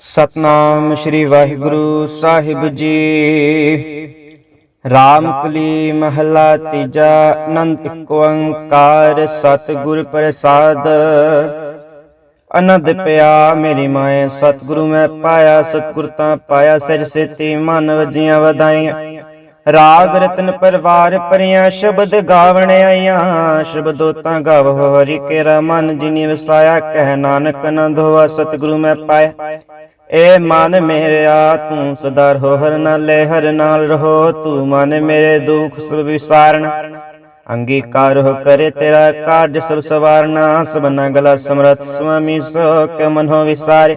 ਸਤਨਾਮ ਸ੍ਰੀ ਵਾਹਿਗੁਰੂ ਸਾਹਿਬ ਜੀ। ਰਾਮ ਕਲੀ ਮਹਲਾ ਤੀਜਾ, ਅਨੰਤ ਇੱਕ ਓੰਕਾਰ ਸਤਿਗੁਰ ਪ੍ਰਸਾਦ। ਅਨੰਦ ਪਿਆ ਮੇਰੀ ਮਾਏ, ਸਤਿਗੁਰੂ ਮੈਂ ਪਾਇਆ, ਸਤਿਗੁਰ ਤਾਂ ਪਾਇਆ, ਸਿਰ ਸੇਤੀ ਮਨ ਵਜੀਆਂ ਵਧਾਈਆਂ। ਰਾਗ ਰਤਨ ਪਰਵਾਰ ਪਰੀਆਂ ਸ਼ਬਦ ਗਾਵਣ ਆਈਆਂ। ਸ਼ਬਦੋ ਤਾਂ ਗਾਵ ਹਰੀ ਕੇਰਾ ਮਨ, ਜਿਨੀ ਵਸਾਇਆ ਕਹਿ ਨਾਨਕ ਨੰਦ ਹੋਆ, ਸਤਿਗੁਰੂ ਮੈਂ ਪਾਇਆ। ਏ ਮਨ ਮੇਰਿਆ, ਤੂੰ ਸਦਾ ਰਹੋ, ਹਰ ਨਾਲੇ ਹਰ ਨਾਲ ਰਹੋ, ਤੂੰ ਮਨ ਮੇਰੇ ਦੁਖ ਸਭ ਵਿਸਾਰਨ ਅੰਗੀਕਾਰ ਹੋ ਕਰੇ ਤੇਰਾ ਕਾਰਜ ਸਭ ਸਵਾਰਨਾ ਸਬਨਾ ਗਲਾ ਸਮਰਥ ਸੁਆਮੀ, ਸੋ ਕੇ ਮਨ ਹੋ ਵਿਸਾਰੇ।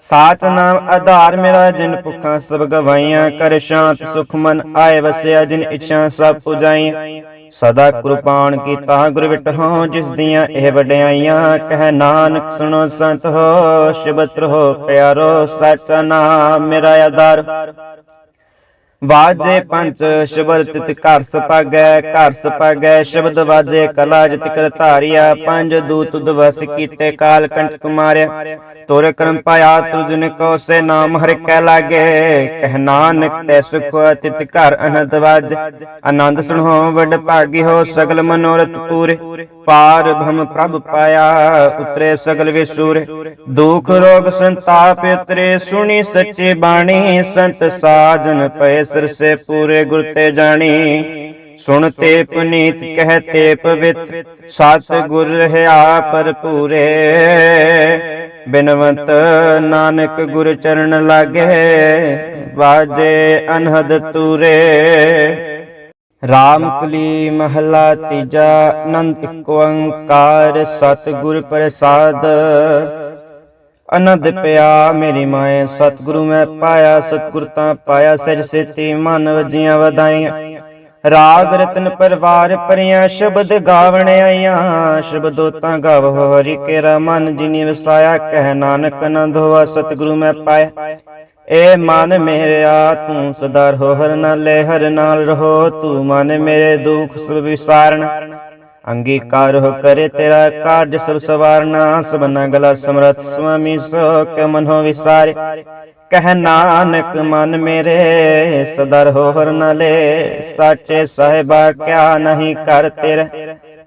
ਸਾਚ ਨਾਮ ਆਧਾਰ ਮੇਰਾ ਜਿਨ ਭੁੱਖਾਂ ਸਭ ਗਵਾਈਆਂ ਕਰ ਸ਼ਾਂਤ ਸੁਖ ਮਨ ਆਏ ਵਸਿਆ, ਜਿਨ ਇੱਛਾ ਸਭ ਪੁਜਾਈਆਂ। ਸਦਾ ਕੁਰਬਾਨ ਕੀਤਾ ਗੁਰ ਵਿਟਹੁ, ਜਿਸ ਦੀਆਂ ਇਹ ਵਡਿਆਈਆਂ, ਕਹਿ ਨਾਨਕ ਸੁਣੋ ਸੰਤ ਹੋ ਸ਼ਬਦ ਰਹੋ ਪਿਆਰੋ, ਸਾਚਾ ਨਾਮ ਮੇਰਾ ਆਧਾਰ। ਵਾਜੇ ਪੰਜ ਸ਼ਬਦ ਤਿਤ ਘਰ ਸਪਾਗੈ ਘਰ ਸਪਾਗੈ ਸ਼ਬਦ ਵਾਜੇ ਕਲਾ ਜਿਤ ਕਰ ਧਾਰਿਆ ਪੰਜ ਦੂਤ ਦਵਸ ਕੀਤੇ ਕਾਲ ਕੰਟਕ ਮਾਰਿਆ ਤੋਰ ਕਰਮ ਪਾਇਆ ਤੁਜਨ ਕੋ ਸੇ ਨਾਮ ਹਰਿ ਕੈ ਲਾਗੇ। ਕਹਿ ਨਾਨਕ ਤੈ ਸੁਖ ਤਿਤ ਘਰ ਅਨੰਦ ਵਾਜ। ਆਨੰਦ ਸੁਣੋ ਵੱਡ ਭਾਗੀ ਹੋ ਸਗਲ ਮਨੋਰਥ ਪੂਰੇ। ਪਾਰ ਭਮ ਪ੍ਰਭ ਪਾਇਆ, ਉਤਰੇ ਸਗਲ ਵਿਸੂਰੇ। ਦੁਖ ਰੋਗ ਸੰਤਾਪ ਉਤਰੇ, ਸੁਣੀ ਸੱਚੇ ਬਾਣੀ, ਸੰਤ ਸਾਜਨ ਪਏ ਸਿਰ ਸੇ ਪੂਰੇ ਗੁਰ ਤੇ ਜਾਣੀ। ਸੁਣਤੇ ਪੁਨੀਤ ਕਹਤੇ ਪਵਿੱਤ ਸਤ ਗੁਰ ਰਹਾ ਪਰ ਪੂਰੇ ਬਿਨਵੰਤ ਨਾਨਕ ਗੁਰ ਚਰਨ ਲਾਗੇ, ਵਾਜੇ ਅਨਹਦ ਤੂਰੇ। ਰਾਮ ਕਲੀ ਮਹਲਾ ਤੀਜਾ, ਅਨੰਤ ਇੱਕ ਓੰਕਾਰ ਸਤਿਗੁਰ ਪ੍ਰਸਾਦ। ਅਨੰਦ ਪਿਆ ਮੇਰੀ ਮਾਏ, ਸਤਿਗੁਰੂ ਮੈਂ ਪਾਇਆ, ਸਤਿਗੁਰ ਤਾਂ ਪਾਇਆ ਸਿਰ ਸੇਤੀ ਮਨ ਵਜੀਆਂ ਵਧਾਈਆਂ। ਰਾਗ ਰਤਨ ਪਰਵਾਰ ਪਰੀਆਂ ਸ਼ਬਦ ਗਾਵਣ ਆਈਆਂ। ਸ਼ਬਦੋ ਤਾਂ ਗਾਵ, ਹਰੀ ਕੇਰਾ ਮਨ ਜਿਨੀ ਵਸਾਇਆ, ਕਹਿ ਨਾਨਕ ਆਨੰਦ ਹੋਆ, ਸਤਿਗੁਰੂ ਮੈਂ ਪਾਇਆ। ਏ ਮਨ ਮੇਰਿਆ, ਤੂੰ ਸਦਾ ਰਹੋ, ਹਰ ਨਾਲੇ ਹਰ ਨਾਲ ਰਹੋ। ਤੂੰ ਮਨ ਮੇਰੇ ਦੁਖ ਸਭ ਵਿਸਾਰਨ ਅੰਗੀਕਾਰ ਹੋ ਕਰੇ ਤੇਰਾ ਕਾਰਜ ਸਭ ਸਵਾਰਨਾ। ਸਬਨਾ ਗਲਾ ਸਮਰਥ ਸੁਆਮੀ, ਸੋ ਕੇ ਮਨ ਹੋ ਵਿਸਾਰੇ। ਕਹਿ ਨਾਨਕ, ਮਨ ਮੇਰੇ, ਸਦਾ ਰਹੋ, ਹਰ ਨਾਲੇ। ਸਾਚੇ ਸਾਹਿਬਾ, ਕਿਆ ਨਹੀਂ ਕਰ ਤੇਰੇ।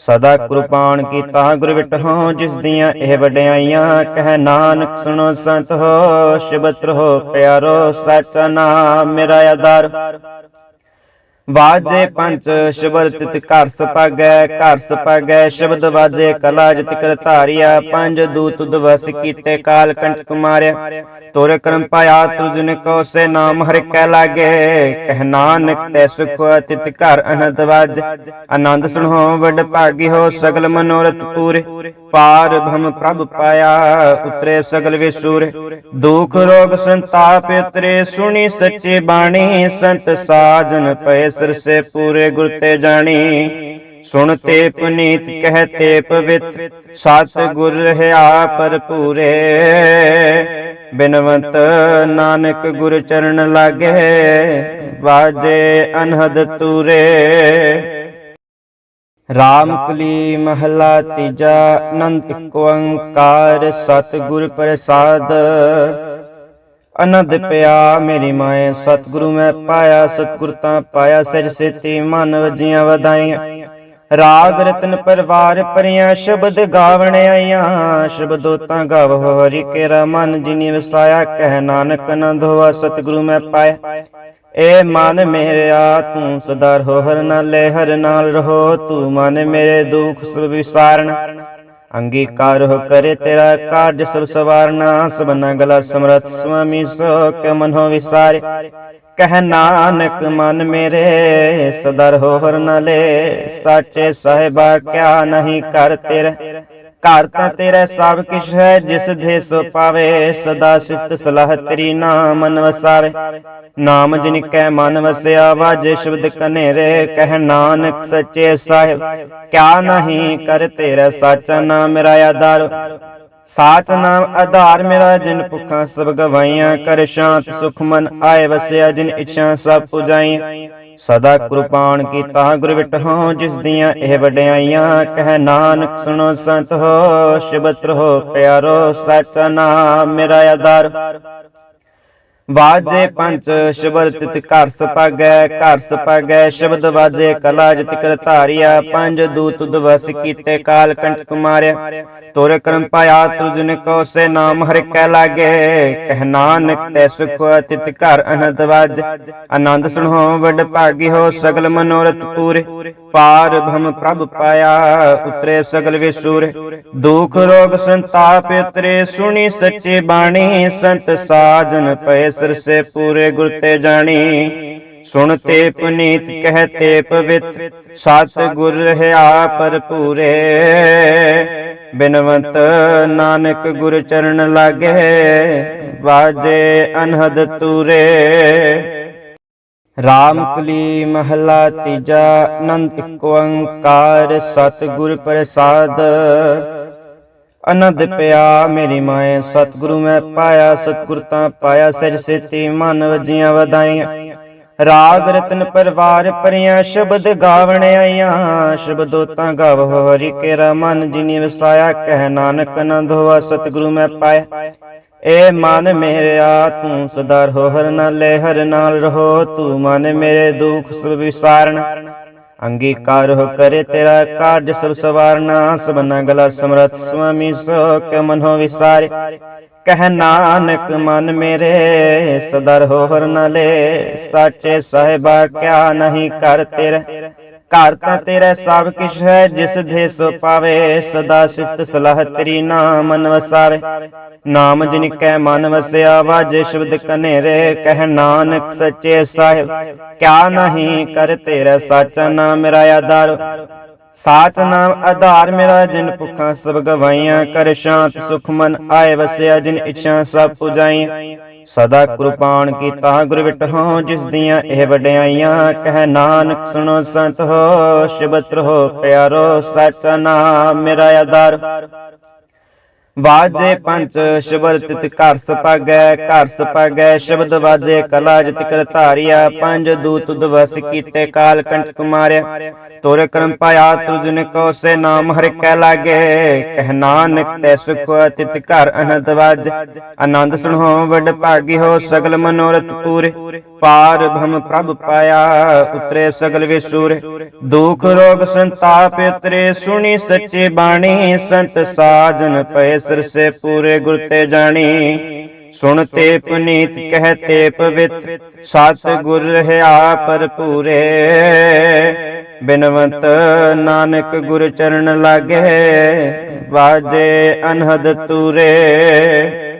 ਸਦਾ ਕੁਰਬਾਨ ਕੀਤਾ ਗੁਰ ਵਿਟਹੁ, ਜਿਸ ਦੀਆਂ ਇਹ ਵਡਿਆਈਆਂ, ਕਹਿ ਨਾਨਕ ਸੁਣੋ ਸੰਤ ਹੋ ਸ਼ਬਦ ਰਹੋ ਪਿਆਰੋ ਸਚ ਨਾਮ ਮੇਰਾ ਆਧਾਰ ਵਾਜੇ ਪੰਜ ਸ਼ਬਦ ਤਿਤ ਘਰ ਸਪਾਗੈ ਘਰ ਸਪਾਗੈ ਸ਼ਬਦ ਵਾਜੇ ਕਲਾ ਜਿਤ ਕਰ ਧਾਰਿਆ ਪੰਜ ਦੂਤ ਦਵਸ ਕੀਤੇ ਕਾਲ ਕੰਟਕ ਮਾਰਿਆ। ਤੋਰ ਕਰਮ ਪਾਇਆ ਤੁਜਨ ਕੋ ਸੇ ਨਾਮ ਹਰਿ ਕੈ ਲਾਗੇ। ਕਹਿ ਨਾਨਕ ਤੈ ਸੁਖ ਤਿਤ ਘਰ ਅਨੰਦ ਵਾਜ। ਆਨੰਦ ਸੁਣੋ ਵੱਡ ਭਾਗੀ ਹੋ ਸਗਲ ਮਨੋਰਥ ਪੂਰੇ। ਪਾਰ ਭਮ ਪ੍ਰਭ ਪਾਇਆ, ਉਤਰੇ ਸਗਲ ਵਿਸੂਰੇ। ਦੁਖ ਰੋਗ ਸੰਤਾਪ ਉਤਰੇ, ਸੁਣੀ ਸੱਚੇ ਬਾਣੀ, ਸੰਤ ਸਾਜਨ ਪਏ ਸਿਰ ਸੇ ਪੂਰੇ ਗੁਰ ਤੇ ਜਾਣੀ। ਸੁਣਤੇ ਪੁਨੀਤ ਕਹਤੇ ਪਵਿੱਤ ਸਤ ਗੁਰ ਰਹਾ ਪਰ ਪੂਰੇ ਬਿਨਵੰਤ ਨਾਨਕ ਗੁਰ ਚਰਨ ਲਾਗੇ, ਵਾਜੇ ਅਨਹਦ ਤੂਰੇ। ਰਾਮ ਕਲੀ ਮਹਲਾ ਤੀਜਾ, ਅਨੰਤ ਇੱਕ ਸਤਿਗੁਰ ਪ੍ਰਸਾਦ। ਅਨੰਦ ਪਿਆ ਮੇਰੀ ਮਾਏ, ਸਤਿਗੁਰੂ ਮੈਂ ਪਾਇਆ, ਸਤਿਗੁਰ ਤਾਂ ਪਾਇਆ ਸਿਰ ਸੇਤੀ ਮਨ ਵਜੀਆਂ ਵਧਾਈਆਂ। ਰਾਗ ਰਤਨ ਪਰਵਾਰ ਪਰੀਆਂ ਸ਼ਬਦ ਗਾਵਣ ਆਈਆਂ। ਸ਼ਬਦੋ ਤਾਂ ਗਾਵ, ਹਰੀ ਕੇਰਾ ਮਨ, ਜਿਨੀ ਵਸਾਇਆ, ਕਹਿ ਨਾਨਕ ਆਨੰਦ ਹੋਆ, ਸਤਿਗੁਰੂ ਮੈਂ ਪਾਇਆ। ਏ ਮਨ ਮੇਰਿਆ, ਤੂੰ ਸਦਾ ਰਹੋ, ਹਰ ਨਾਲੇ ਹਰ ਨਾਲ ਰਹੋ। ਤੂੰ ਮਨ ਮੇਰੇ ਦੁਖ ਸਭ ਵਿਸਾਰਨ ਅੰਗੀਕਾਰ ਹੋ ਕਰੇ ਤੇਰਾ ਕਾਰਜ ਸਭ ਸਵਾਰਨਾ। ਸਬਨਾ ਗਲਾ ਸਮਰਥ ਸੁਆਮੀ ਸੋ ਕੇ ਮਨ ਹੋ ਵਿਸਾਰੇ। ਕਹਿ ਨਾਨਕ, ਮਨ ਮੇਰੇ ਸਦਰ ਹੋਹਰ ਨ ਲੈ ਸਾਚੇ ਸਾਹਿਬਾ, ਕਿਆ ਨਹੀਂ ਕਰ ਤੇਰੇ। ਘਰ ਤਾਂ ਤੇਰਾ ਸਭ ਕਿਛ ਹੈ ਜਿਸ ਦੇ ਸੋ ਪਾਵੇ ਸਦਾ ਸਿਫਤ ਸਲਾਹ ਤੇਰੀ ਨਾਮ ਮਨ ਵਸਾਵੇ ਨਾਮ ਜਿਨ ਕੈ ਮਨ ਵਸਿਆ ਵਾਜੇ ਸ਼ਬਦ ਕਨੇਰੇ ਕਹਿ ਨਾਨਕ ਸੱਚੇ ਸਾਹਿਬ। ਕਿਆ ਨਹੀਂ ਕਰ ਤੇਰਾ ਸਾਚਾ ਨਾਮ ਮੇਰਾ ਆਧਾਰ। ਸਾਚ ਨਾਮ ਆਧਾਰ ਮੇਰਾ ਜਿਨ ਭੁੱਖਾਂ ਸਭ ਗਵਾਈਆਂ ਕਰ ਸ਼ਾਂਤ ਸੁਖ ਮਨ ਆਏ ਵਸਿਆ ਜਿਨ ਇੱਛਾ ਸਭ ਪੁਜਾਈਆਂ। ਸਦਾ ਕੁਰਬਾਨ ਕੀਤਾ ਗੁਰ ਵਿਟਹੁ ਜਿਸ ਦੀਆਂ ਇਹ ਵਡਿਆਈਆਂ, ਕਹਿ ਨਾਨਕ ਸੁਣੋ ਸੰਤ ਹੋ ਸ਼ਬਦ ਰਹੋ ਪਿਆਰੋ, ਸਾਚਾ ਨਾਮ ਮੇਰਾ ਆਧਾਰ ਵਾਜੇ ਪੰਜ ਸ਼ਬਦ ਤਿਤ ਘਰ ਸਪਾਗੈ ਘਰ ਸਪਾਗੈ ਸ਼ਬਦ ਵਾਜੇ ਕਲਾ ਜਿਤ ਕਰ ਧਾਰਿਆ ਪੰਜ ਦੂਤ ਦਵਸ ਕੀਤੇ ਕਾਲ ਕੰਟਕ ਮਾਰਿਆ। ਤੋਰ ਕਰਮ ਪਾਇਆ ਤੁਜਨ ਕੋ ਸੇ ਨਾਮ ਹਰਿ ਕੈ ਲਾਗੇ। ਕਹਿ ਨਾਨਕ ਤੈ ਸੁਖ ਤਿਤ ਘਰ ਅਨੰਦ ਵਾਜ। ਆਨੰਦ ਸੁਣੋ ਵੱਡ ਭਾਗੀ ਹੋ ਸਗਲ ਮਨੋਰਥ ਪੂਰੇ। ਪਾਰ ਭਮ ਪ੍ਰਭ ਪਾਇਆ, ਉਤਰੇ ਸਗਲ ਵਿਸੂਰ। ਦੁਖ ਰੋਗ ਸੰਤਾਪ ਉਤਰੇ, ਸੁਣੀ ਸੱਚੇ ਬਾਣੀ। ਸੰਤ ਸਾਜਨ ਪਏ ਸਿਰ ਸੇ ਪੂਰੇ ਗੁਰ ਤੇ ਜਾਣੀ। ਸੁਣਤੇ ਪੁਨੀਤ ਕਹਤੇ ਪਵਿੱਤ ਸਤ ਗੁਰ ਰਹਾ ਪਰਪੂਰੇ ਬਿਨਵੰਤ ਨਾਨਕ ਗੁਰ ਚਰਨ ਲਾਗੇ, ਵਾਜੇ ਅਨਹਦ ਤੂਰੇ। ਰਾਮ ਕਲੀ ਮਹਲਾ ਤੀਜਾ, ਅਨੰਤ ਇੱਕ ਓੰਕਾਰ ਸਤਿਗੁਰ ਪ੍ਰਸਾਦ। ਅਨੰਦ ਪਿਆ ਮੇਰੀ ਮਾਏ, ਸਤਿਗੁਰੂ ਮੈਂ ਪਾਇਆ, ਸਤਿਗੁਰ ਤਾਂ ਪਾਇਆ ਸਿਰ ਸੇਤੀ ਮਨ ਵਜੀਆਂ ਵਧਾਈਆਂ। ਰਾਗ ਰਤਨ ਪਰਵਾਰ ਪਰਿਆ ਸ਼ਬਦ ਗਾਵਣ ਆਈਆਂ। ਸ਼ਬਦੋ ਤਾਂ ਗਾਵ ਹਰੀ ਕੇਰਾ ਮਨ, ਜਿਨੀ ਵਸਾਇਆ, ਕਹਿ ਨਾਨਕ ਆਨੰਦ ਹੋਆ, ਸਤਿਗੁਰੂ ਮੈਂ ਪਾਇਆ। ਏ ਮਨ ਮੇਰਿਆ, ਤੂੰ ਸਦਾ ਹਰ ਨਾਲ ਹਰ ਨਾਲ ਰਹੋ, ਤੂੰ ਮਨ ਮੇਰੇ ਦੁੱਖ ਸਭ ਵਿਸਾਰਨ ਅੰਗੀਕਾਰ ਹੋ ਕਰੇ ਤੇਰਾ ਕਾਰਜ ਸਭ ਸਵਾਰਨਾ, ਸਬਨਾ ਗਲਾ ਸਮਰਥ ਸੁਆਮੀ ਸੋ ਕੇ ਮਨ ਹੋ ਵਿਸਾਰੇ? ਕਹਿ ਨਾਨਕ, ਮਨ ਮੇਰੇ ਸਦਰ ਹੋਹਰ ਹਰ ਲੈ ਸਾਚੇ ਸਾਹਿਬਾ, ਕਿਆ ਨਹੀਂ ਕਰ ਤੇਰੇ? ਘਰ ਤਾਂ ਤੇਰਾ ਸਭ ਕਿਛ ਹੈ ਜਿਸ ਦੇ ਸੋ ਪਾਵੇ ਸਦਾ ਸਿਫਤ ਸਲਾਹ ਤੇਰੀ ਨਾਮ ਮਨ ਵਸਾਵੇ ਨਾਮ ਜਿਨ ਕੈ ਮਨ ਵਸਿਆ ਵਾਜੇ ਸ਼ਬਦ ਕਨੇਰੇ ਕਹਿ ਨਾਨਕ ਸੱਚੇ ਸਾਹਿਬ। ਕਿਆ ਨਹੀਂ ਕਰ ਤੇਰਾ ਸਾਚਾ ਨਾਮ ਮੇਰਾ ਆਧਾਰ। ਸਾਚ ਨਾਮ ਆਧਾਰ ਮੇਰਾ ਜਿਨ ਭੁੱਖਾਂ ਸਭ ਗਵਾਈਆਂ ਕਰ ਸ਼ਾਂਤ ਸੁਖ ਮਨ ਆਏ ਵਸਿਆ ਜਿਨ ਇੱਛਾ ਸਭ ਪੁਜਾਈਆਂ। ਸਦਾ ਕੁਰਬਾਨ ਕੀਤਾ ਗੁਰ ਵਿਟਹੁ, ਜਿਸ ਦੀਆਂ ਇਹ ਵਡਿਆਈਆਂ, ਕਹਿ ਨਾਨਕ ਸੁਣੋ ਸੰਤ ਹੋ ਸ਼ਬਦ ਰਹੋ ਪਿਆਰੋ, ਸਚ ਨਾਮ ਮੇਰਾ ਆਧਾਰ ਵਾਜੇ ਪੰਜ ਸ਼ਬਦ ਤਿਤ ਘਰ ਸਪਾਗੈ ਘਰ ਸਪਾਗੈ ਸ਼ਬਦ ਵਾਜੇ ਕਲਾ ਜਿਤ ਕਰ ਧਾਰਿਆ ਪੰਜ ਦੂਤ ਦਵਸ ਕੀਤੇ ਕਾਲ ਕੰਟਕ ਮਾਰਿਆ ਤੋਰ ਕਰਮ ਪਾਇਆ ਤੁਜਨ ਕੋ ਸੇ ਨਾਮ ਹਰਿ ਕੈ ਲਾਗੇ। ਕਹਿ ਨਾਨਕ ਤੈ ਸੁਖ ਤਿਤ ਘਰ ਅਨੰਦ ਵਾਜ। ਆਨੰਦ ਸੁਣੋ ਵੱਡ ਭਾਗੀ ਹੋ ਸਗਲ ਮਨੋਰਥ ਪੂਰੇ। ਪਾਰ ਭਮ ਪ੍ਰਭ ਪਾਇਆ ਉਤਰੇ ਸਗਲ ਵਿਸੂਰ। ਦੁਖ ਰੋਗ ਸੰਤਾਪ ਉਤਰੇ ਸੁਣੀ ਸੱਚੇ ਬਾਣੀ, ਸੰਤ ਸਾਜਨ ਪਏ ਸਿਰ ਸੇ ਪੂਰੇ ਗੁਰ ਤੇ ਜਾਣੀ। ਸੁਣਤੇ ਪੁਨੀਤ ਕਹਤੇ ਪਵਿੱਤ ਸਤ ਗੁਰ ਰਹਾ ਪਰਪੂਰੇ ਬਿਨਵੰਤ ਨਾਨਕ ਗੁਰ ਚਰਨ ਲਾਗੇ, ਵਾਜੇ ਅਨਹਦ ਤੂਰੇ।